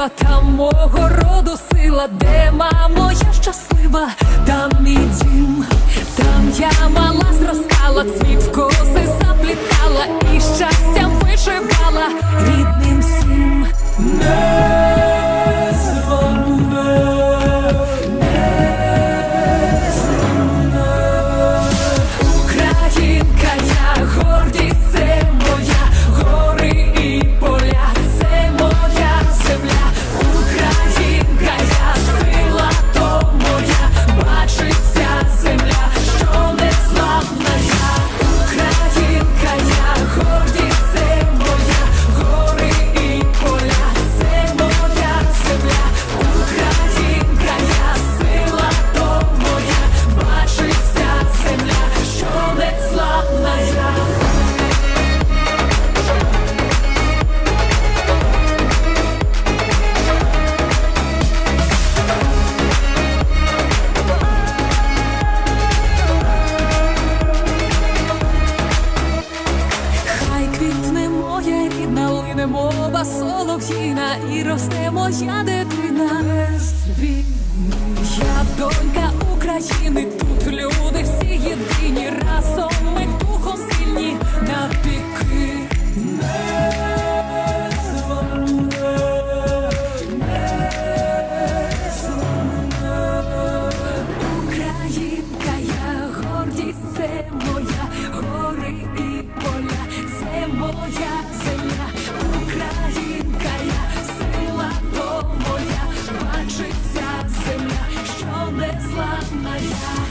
красива, там мого роду сила, де мамо, я щаслива, там мій дім, Квітне моя рідна, лине мова солов'їна і росте моя дитина. Я донька України, тут люди всі єдині, разом ми духом сильні навіки. Українка, я гордість, це моя гори моя земля, Українка, я сила, то моя, бачиться земля, що не зламна я.